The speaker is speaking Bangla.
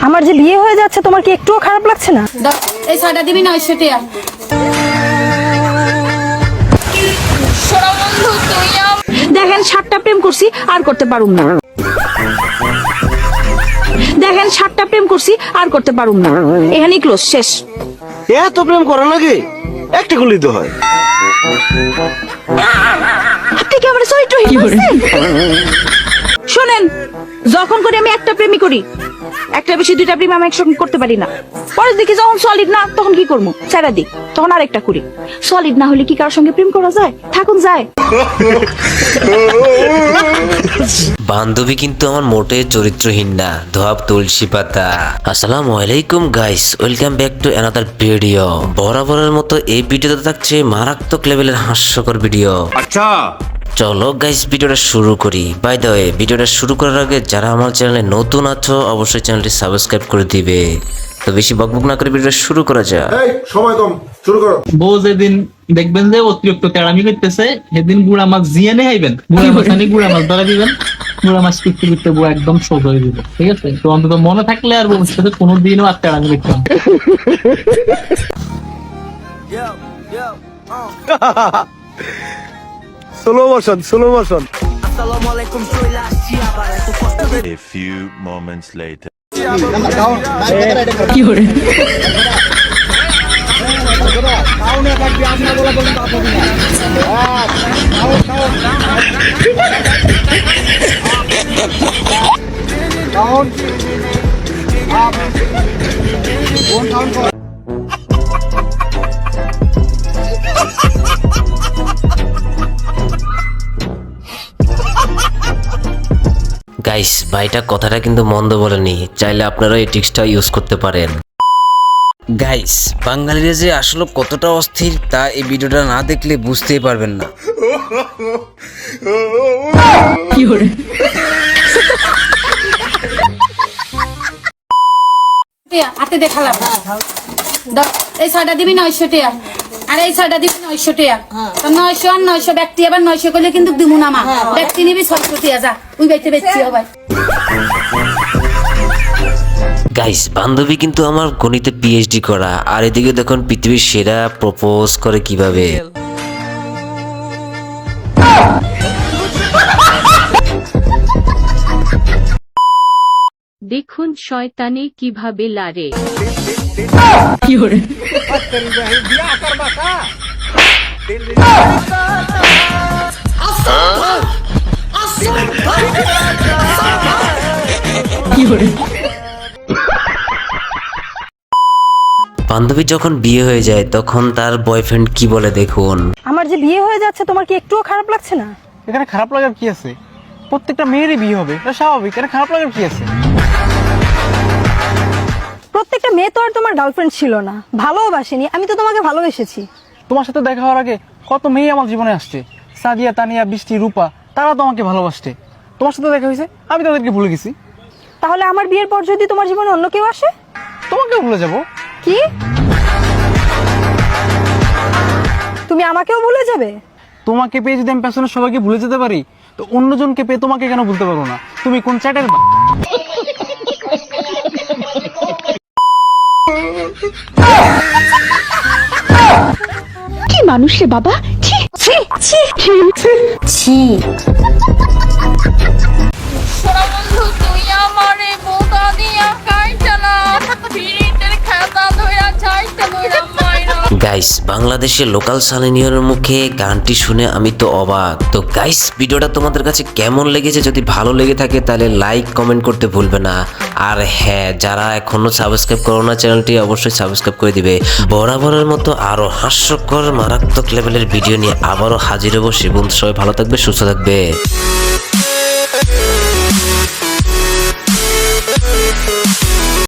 আমার যে বিয়ে হয়ে যাচ্ছে তোমার কি একটুও খারাপ লাগছে না? এই ছয়টা দিবি না আম- দেখেন সাতটা প্রেম করছি আর করতে পারুম না। দেখেন সাতটা প্রেম করছি আর করতে পারুম না। এখানেই ক্লোজ শেষ। এত প্রেম করে নাকি একটা গুলি তো হয়। আপনি কি আমার চরিত্রহীন বলছেন? শোনেন যখন করে আমি একটা প্রেমই করি একটা বেশি দুইটা প্রেম আমি একসঙ্গে করতে পারি না। পরে দেখি যখন সলিড না তখন কি করব? সারা দিক তখন আরেকটা করি। সলিড না হলে কি কারোর সঙ্গে প্রেম করা যায়? থাকুন যায়। বান্ধবী কিন্তু আমার মোটে চরিত্রহীন না। ধোয়াব তুলসী পাতা। আসসালামু আলাইকুম guys welcome back to another video বরাবরের মতো এই ভিডিওতে থাকছে মারাত্মক লেভেলের হাস্যকর ভিডিও আচ্ছা চলো গাইস ভিডিওটা শুরু করি। বাই দ্য ওয়ে ভিডিওটা শুরু করার আগে যারা আমার চ্যানেলে নতুন আছো অবশ্যই চ্যানেলটি সাবস্ক্রাইব করে দিবে। তো বেশি বকবক না করে ভিডিওটা শুরু করা যাক। এই সময় কম শুরু করো। বউ যেদিন দেখবেন যে অতিরিক্ত তেড়ামি করতেছে সেদিন গুড়া মাছ জিয়ে নিয়ে আইবেন। গুড়া মাছ আনি গুড়া মাছ ধরা দিবেন। গুড়া মাছ পিকতে করতে বউ একদম শোধ হয়ে দিবে ঠিক আছে? তো অন্তত মনে থাকলে আর বউর সাথে কোনোদিনও আর তেড়ামি করতে হবে না। Slow motion slow motion A few moments later. Guys ভাইটা কথাটা কিন্তু মন্দ বলেনি। চাইলে আপনারা এই টিক্সটা ইউজ করতে পারেন। গাইস বাঙালিরা যে আসলে কতটা অস্থির তা এই ভিডিওটা না দেখলে বুঝতেই পারবেন না। দেখালাম। এই ছয়টা দিবি নয়শো টাকা আর এই ছয়টা দিবি নয়শো টাকা। নয়শো আর নয়শো ব্যক্তি আবার নয়শো করলে কিন্তু দিমু না মা। ব্যক্তি নিবি ছয়শো টাকা যা। ওই বাইতে বেচছি ভাই। গাইস বান্ধবী কিন্তু আমার গণিতে পিএইচডি করা। আর এদিকে দেখুন পৃথিবীর সেরা প্রপোজ করে কীভাবে। দেখুন শয়তানি কীভাবে লারে। বান্ধবী যখন বিয়ে হয়ে যায় তখন তার বয়ফ্রেন্ড কি বলে দেখুন? আমার যে বিয়ে হয়ে যাচ্ছে তোমার কি একটুও খারাপ লাগছে না? এখানে খারাপ লাগার কি আছে? প্রত্যেকটা মেয়েরই বিয়ে হবে এটা স্বাভাবিক। এখানে খারাপ লাগার কি আছে? প্রত্যেকটা মেয়ে তো আর তোমার গার্লফ্রেন্ড ছিল না। ভালোবাসিনি আমি তো তোমাকে ভালোবেসেছি। তোমার সাথে দেখা হওয়ার আগে কত মেয়ে আমার জীবনে আসছে? সাদিয়া তানিয়া বৃষ্টি রূপা তারা তো আমাকে ভালোবাসছে তোমার সাথে দেখা হয়েছে? আমি তাদেরকে ভুলে গেছি। তাহলে আমার বিয়ের পর যদি তোমার জীবনে অন্য কেউ আসে? তোমাকেও ভুলে যাব। কি? তুমি আমাকেও ভুলে যাবে? তোমাকে পেয়ে যদি আমি পেছনে সবাইকে ভুলে যেতে পারি তো অন্যজনকে পেয়ে তোমাকে কেন ভুলতে পারব না? তুমি কোন চ্যাটের কি মানুষ রে বাবা? ছি ছি ছি। ছি গাইস বাংলাদেশের লোকাল সালিনিয়রের মুখে গানটি শুনে আমি তো অবাক। তো গাইস ভিডিওটা তোমাদের কাছে কেমন লেগেছে যদি ভালো লেগে থাকে তাহলে লাইক কমেন্ট করতে ভুলবে না। আর হ্যাঁ যারা এখনও সাবস্ক্রাইব করো না চ্যানেলটি অবশ্যই সাবস্ক্রাইব করে দিবে। বরাবরের মতো আরও হাস্যকর, মারাত্মক লেভেলের ভিডিও নিয়ে আবারও হাজির হব। সে বন্ধু সবাই ভালো থাকবে, সুস্থ থাকবে।